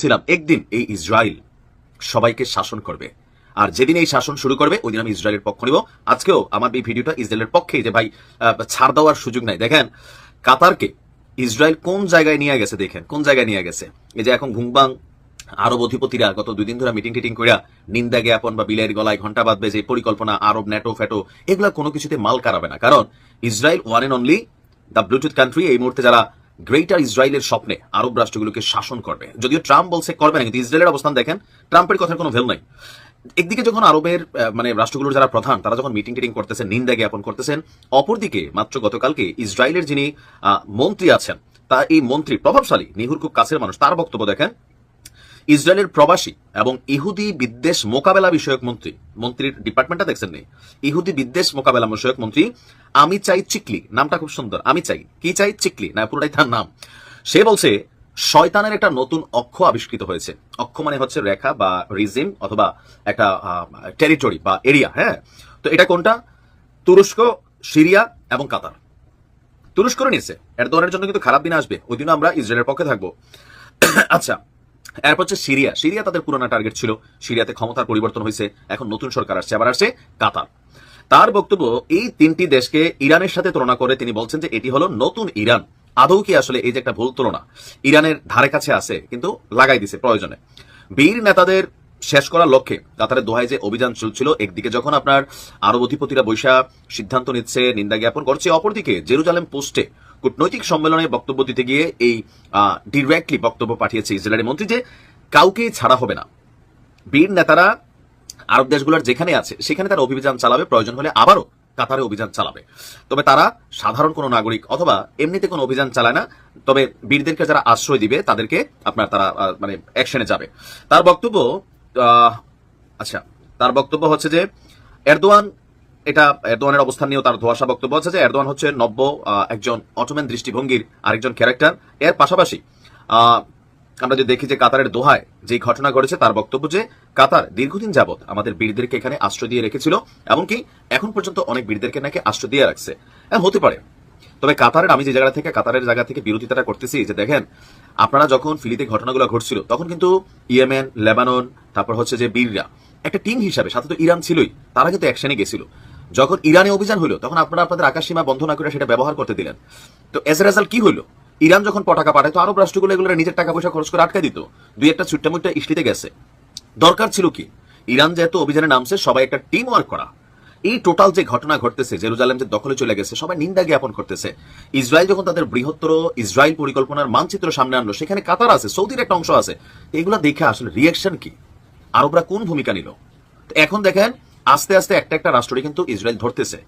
ছিলাম একদিন এই ইসরায়েল সবাইকে শাসন করবে। আর যেদিন এই শাসন শুরু করবে, ওই দিন আমি ইসরায়েলের পক্ষ নিব। আজকেও আমার এই ভিডিওটা ইসরায়েলের পক্ষে যে ভাই ছাড় দেওয়ার সুযোগ নাই। দেখেন, কাতারকে ইসরায়েল কোন জায়গায় নিয়ে গেছে দেখেন, কোন জায়গায় নিয়ে গেছে? এই যে এখন ঘুমবাং, আরব অধিপতিরা গত দুই দিন ধরে মিটিং টিটিং কইরা নিন্দা জ্ঞাপন বা বিলের গলায় ঘণ্টা বাঁধবে, যে পরিকল্পনা আরব নেটো ফেটো এগুলা কোনো কিছুতে মাল কারাবে না। কারণ Israel one and only the bluetooth country এই মুহূর্তে যারা গ্রেটার ইসরায়েলের স্বপ্নে আরব রাষ্ট্রগুলোকে শাসন করবে। যদিও ট্রাম্প বলছে করবে না, কিন্তু ইসরায়েলের অবস্থান দেখেন, ট্রাম্পের কথার কোনো ভেল নাই। একদিকে যখন আরবের মানে রাষ্ট্রগুলোর যারা প্রধান, তারা যখন মিটিং টিটিং করতেছেন, নিন্দা জ্ঞাপন করতেছেন, অপরদিকে মাত্র গতকালকে ইসরায়েলের যিনি মন্ত্রী আছেন, তা এই মন্ত্রী প্রভাবশালী, নিহুর খুব কাছের মানুষ, তার বক্তব্য দেখেন ইসরায়েলের প্রবাসী এবং ইহুদি বিদ্বেষ মোকাবেলা বিষয়ক মন্ত্রী, মন্ত্রীর ডিপার্টমেন্টটা দেখছেন নি? ইহুদি বিদ্বেষ মোকাবেলা বিষয়ক মন্ত্রী আমি চাই চিকলি, নামটা খুব সুন্দর, আমি চাই, কি চাই? চিকলি, না, পুরোটাই তার নাম। সে বলছে, শয়তানের একটা নতুন অক্ষ আবিষ্কৃত হয়েছে। অক্ষ মানে হচ্ছে রেখা বা রিজিম অথবা একটা টেরিটরি বা এরিয়া হ্যাঁ? তো এটা কোনটা? তুরস্ক, সিরিয়া এবং কাতার। তুরস্ক নিচ্ছে এরদোয়ানের জন্য কিন্তু খারাপ দিন আসবে, ওই দিনও আমরা ইসরায়েলের পক্ষে থাকব। আচ্ছা এরপর হচ্ছে সিরিয়া। সিরিয়া তাদের পুরোনো টার্গেট ছিল। সিরিয়াতে ক্ষমতার পরিবর্তন হয়েছে। এখন নতুন সরকার আসছে। আবার আসছে কাতার। তার বক্তব্য, এই তিনটি দেশকে ইরানের সাথে তুলনা করে তিনি বলছেন যে এটি হলো নতুন ইরান। আদৌ কি আসলে এই যে একটা ভুল তুলনা? ইরানের ধারে কাছে আছে, কিন্তু লাগাই দিছে প্রয়োজনে। বীর নেতাদের শেষ করার লক্ষ্যে কাতারের দোহায় যে অভিযান চলছিল একদিকে যখন আপনার আরব অধিপতিরা বৈশা সিদ্ধান্ত নিচ্ছে, নিন্দা জ্ঞাপন করছে, অপরদিকে জেরুজালেম পোস্টে কূটনৈতিক সম্মেলনে বক্তব্য দিতে গিয়ে এই ডিরেক্টলি বক্তব্য পাঠিয়েছে ইসরায়েলের মন্ত্রী যে কাউকেই ছাড়া হবে না। বীর নেতারা আরব দেশগুলোর যেখানে আছে, সেখানে তারা অভিযান চালাবে, প্রয়োজন হলে আবারও কাতারে অভিযান চালাবে। তবে তারা সাধারণ কোনো নাগরিক অথবা এমনিতে কোনো অভিযান চালায় না, তবে বীরদেরকে যারা আশ্রয় দিবে, তাদেরকে আপনার তারা মানে অ্যাকশনে যাবে। তার বক্তব্য আচ্ছা তার বক্তব্য হচ্ছে যে, এরদোয়ান এটা এরদোয়ানের অবস্থান নিয়েও তার ধোয়াশা বক্তব্য আছে যে এরদোয়ান হচ্ছে নব্য একজন অটোম্যান দৃষ্টিভঙ্গির আরেকজন ক্যারেক্টার। এর পাশাপাশি আমরা যে দেখি যে কাতারের দোহায় যে ঘটনা ঘটেছে, তার বক্তব্য যে কাতার দীর্ঘদিন যাবৎ আমাদের বীরদেরকে এখানে আশ্রয় দিয়ে রেখেছিল, এমনকি এখন পর্যন্ত অনেক বীরদেরকে নাকি আশ্রয় দিয়ে রাখছে। হতে পারে। তবে কাতারের, আমি যে জায়গা থেকে, কাতারের জায়গা থেকে বিরোধিতাটা করতেছি, যে দেখেন, আপনারা যখন ফিলিতে ঘটনাগুলো ঘটছিল, তখন কিন্তু ইয়েমেন, লেবানন, তারপর হচ্ছে যে বীররা, একটা টিম হিসাবে, সাথে তো ইরান ছিলই, তারা কিন্তু অ্যাকশনে গেছিল। যখন ইরানে অভিযান হলো তখন আপনারা আপনাদের আকাশ সীমা বন্ধ না করে সেটা ব্যবহার করতে দিলেন। তো এজ রেজাল্ট কি হলো ইরান যখন পটাকা পাঠায়, তো আরব রাষ্ট্রগুলো এগুলো নিজের টাকা পয়সা খরচ করে আটকে দিত। দুই একটা ছুট্টা মুট্টা ইস্টিতে গেছে। দরকার ছিল কি? ইরান যেহেতু অভিযানে নামছে, সবাই একটা টিম ওয়ার্ক করা। এই টোটাল যে ঘটনা ঘটতেছে, জেরুজালেম যে দখলে চলে গেছে, সবাই নিন্দা জ্ঞাপন করতেছে। ইসরায়েল যখন তাদের বৃহত্তর ইসরায়েল পরিকল্পনার মানচিত্র সামনে আনলো, সেখানে কাতার আছে, সৌদির একটা অংশ আছে। এগুলো দেখে আসলে রিয়াকশন কি? আরবরা কোন ভূমিকা নিল? এখন দেখেন আস্তে আস্তে একটা একটা রাষ্ট্রই কিন্তু ইসরায়েল ধরতেছে।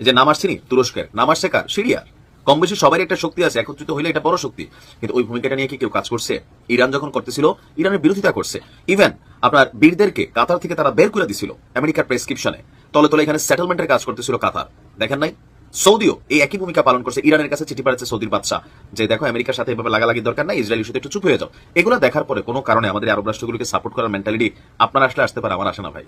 যে নাম আসছে তুরস্কের। নাম আসছে কার? সিরিয়ার। কম বেশি সবারই একটা শক্তি আছে, একত্রিত হইলে এটা বড় শক্তি। কিন্তু ওই ভূমিকাটা নিয়ে কি কেউ কাজ করছে? ইরান যখন করতেছিল, ইরানের বিরোধিতা করছে। ইভেন আপনার বীরদেরকে কাতার থেকে তারা বের করে দিছিল, আমেরিকার প্রেসক্রিপশনে তলে তলে এখানে সেটেলমেন্টের কাজ করতেছিল কাতার। দেখেন নাই? সৌদিও এই একই ভূমিকা পালন করছে। ইরানের কাছে চিঠি পাঠাচ্ছে সৌদির বাদশাহ, যে দেখো, আমেরিকার সাথে এভাবে লাগালাগি দরকার নাই ইসরায়েলের সাথে একটু চুপ হয়ে যাও। এগুলো দেখার পরে কোনো কারণে আমাদের আরব রাষ্ট্রগুলোকে সাপোর্ট করার মেন্টালিটি আপনার আসলে আসতে পারে, আমার আসে না, ভাই।